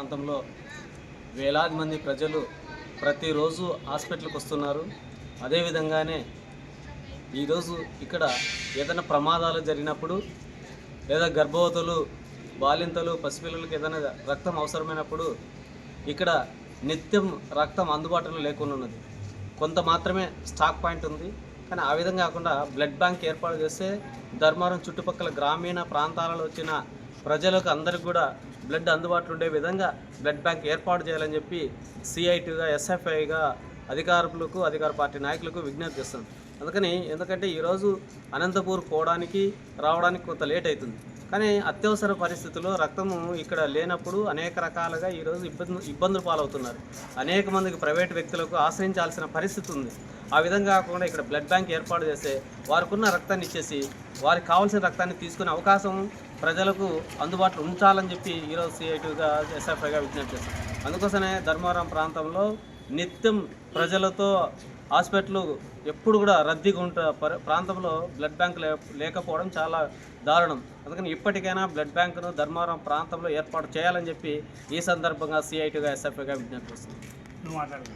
ప్రాంతంలో వేలాది మంది ప్రజలు ప్రతిరోజు హాస్పిటల్కి వస్తున్నారు. అదేవిధంగానే ఈరోజు ఇక్కడ ఏదైనా ప్రమాదాలు జరిగినప్పుడు లేదా గర్భవతులు బాలింతలు పసిపిల్లలకు ఏదైనా రక్తం అవసరమైనప్పుడు ఇక్కడ నిత్యం రక్తం అందుబాటులో లేకుండా ఉన్నది. కొంత మాత్రమే స్టాక్ పాయింట్ ఉంది. కానీ ఆ విధంగా కాకుండా బ్లడ్ బ్యాంక్ ఏర్పాటు చేస్తే ధర్మారం చుట్టుపక్కల గ్రామీణ ప్రాంతాలలో వచ్చిన ప్రజలకు అందరికి కూడా బ్లడ్ అందుబాటులో ఉండే విధంగా బ్లడ్ బ్యాంక్ ఏర్పాటు చేయాలని చెప్పి సిఐటిగా ఎస్ఎఫ్ఐగా అధికారులకు అధికార పార్టీ నాయకులకు విజ్ఞప్తి చేస్తాం అందుకని ఎందుకంటే ఈరోజు అనంతపూర్ పోవడానికి రావడానికి కొంత లేట్ అవుతుంది. కానీ అత్యవసర పరిస్థితుల్లో రక్తము ఇక్కడ లేనప్పుడు అనేక రకాలుగా ఈరోజు ఇబ్బంది ఇబ్బందులు పాలవుతున్నారు. అనేక మందికి ప్రైవేట్ వ్యక్తులకు ఆశ్రయించాల్సిన పరిస్థితి ఉంది. ఆ విధంగా కాకుండా ఇక్కడ బ్లడ్ బ్యాంక్ ఏర్పాటు చేస్తే వారికి ఉన్న రక్తాన్ని ఇచ్చేసి వారికి కావాల్సిన రక్తాన్ని తీసుకునే అవకాశం ప్రజలకు అందుబాటులో ఉంచాలని చెప్పి ఈరోజు సిఐటిగా ఎస్ఎఫ్ఐగా విజ్ఞప్తి చేస్తాం అందుకోసమే ధర్మవరం ప్రాంతంలో నిత్యం ప్రజలతో హాస్పిటల్ ఎప్పుడు కూడా రద్దీగా ఉంట ప్రాంతంలో బ్లడ్ బ్యాంక్ లే లేకపోవడం చాలా దారుణం. అందుకని ఇప్పటికైనా బ్లడ్ బ్యాంకును ధర్మవరం ప్రాంతంలో ఏర్పాటు చేయాలని చెప్పి ఈ సందర్భంగా సిఐటిగా ఎస్ఎఫ్ఐగా విజ్ఞప్తి చేస్తున్నాం. నువ్వు మాట్లాడు.